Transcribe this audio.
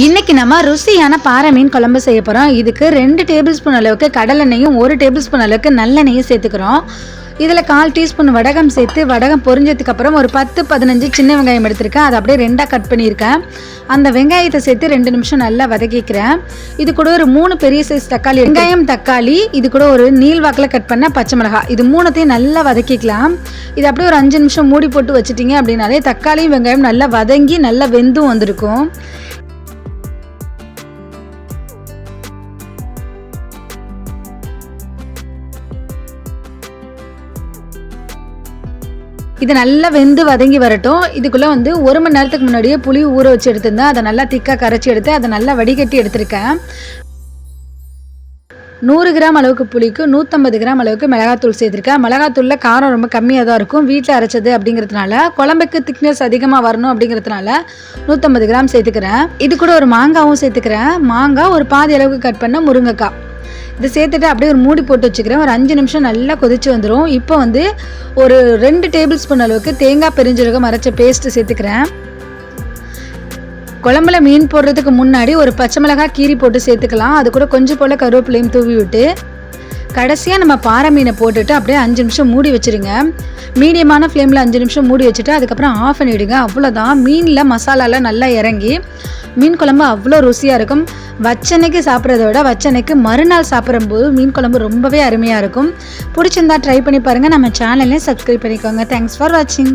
இன்னைக்கு நம்ம ருசியான பாறை மீன் குழம்பு செய்ய போகிறோம் இதுக்கு ரெண்டு டேபிள் ஸ்பூன் அளவுக்கு கடலெண்ணெயும் ஒரு டேபிள் ஸ்பூன் அளவுக்கு நல்லெண்ணெயும் சேர்த்துக்கிறோம். இதில் கால் டீஸ்பூன் வடகம் சேர்த்து வடகம் பொரிஞ்சதுக்கு அப்புறம் ஒரு பத்து பதினஞ்சு சின்ன வெங்காயம் எடுத்திருக்கேன். அதை அப்படியே ரெண்டாக கட் பண்ணியிருக்கேன். அந்த வெங்காயத்தை சேர்த்து ரெண்டு நிமிஷம் நல்லா வதக்கிக்கிறேன். இது கூட ஒரு மூணு பெரிய சைஸ் தக்காளி வெங்காயம் தக்காளி இது கூட ஒரு நீள்வாக்கில் கட் பண்ண பச்சை மிளகாய். இது மூணுத்தையும் நல்லா வதக்கிக்கலாம். இது அப்படியே ஒரு அஞ்சு நிமிஷம் மூடி போட்டு வச்சுட்டிங்க அப்படின்னாலே தக்காளியும் வெங்காயம் நல்லா வதங்கி நல்லா வெந்தும் வந்திருக்கும். இது நல்லா வெந்து வதங்கி வரட்டும். இதுக்குள்ளே வந்து ஒரு மணி நேரத்துக்கு முன்னாடியே புளி ஊற வச்சு எடுத்திருந்தேன். அதை நல்லா திக்காக கரைச்சி எடுத்து அதை நல்லா வடிகட்டி எடுத்திருக்கேன். நூறு கிராம் அளவுக்கு புளிக்கு நூற்றம்பது கிராம் அளவுக்கு மிளகாத்தூள் சேர்த்துருக்கேன். மிளகாத்தூளில் காரம் ரொம்ப கம்மியாக தான் இருக்கும். வீட்டில் அரைச்சது அப்படிங்கிறதுனால குழம்புக்கு திக்னஸ் அதிகமாக வரணும் அப்படிங்கிறதுனால நூற்றம்பது கிராம் சேர்த்துக்கிறேன். இது கூட ஒரு மாங்காவும் சேர்த்துக்கிறேன். மாங்காய் ஒரு பாதி அளவுக்கு கட் பண்ண முருங்கைக்காய். இதை சேர்த்துட்டு அப்படியே ஒரு மூடி போட்டு வச்சுக்கிறேன். ஒரு அஞ்சு நிமிஷம் நல்லா கொதிச்சு வந்துடும் இப்போ வந்து ஒரு ரெண்டு டேபிள் ஸ்பூன் அளவுக்கு தேங்காய் பெருஞ்சீரகம் அரைச்ச பேஸ்ட்டு சேர்த்துக்கிறேன். குழம்புல மீன் போடுறதுக்கு முன்னாடி ஒரு பச்சை மிளகாய் கீரி போட்டு சேர்த்துக்கலாம். அது கூட கொஞ்சம் போல் கருவேப்பிலையும் தூவி விட்டு கடைசியாக நம்ம பாறை மீனை போட்டுட்டு அப்படியே அஞ்சு நிமிஷம் மூடி வச்சுருங்க. மீடியமான ஃப்ளேமில் அஞ்சு நிமிஷம் மூடி வச்சுட்டு அதுக்கப்புறம் ஆஃப் பண்ணிவிடுங்க அவ்வளோதான் மீனில் மசாலாலாம் நல்லா இறங்கி மீன் குழம்பு அவ்வளோ ருசியாக இருக்கும். வச்சனைக்கு சாப்பிட்றத விட வச்சனைக்கு மறுநாள் சாப்பிடும்போது மீன் குழம்பு ரொம்பவே அருமையாக இருக்கும். பிடிச்சிருந்தா ட்ரை பண்ணி பாருங்கள் நம்ம சேனல்லையும் சப்ஸ்கிரைப் பண்ணிக்கோங்க. தேங்க்ஸ் ஃபார் வாட்சிங்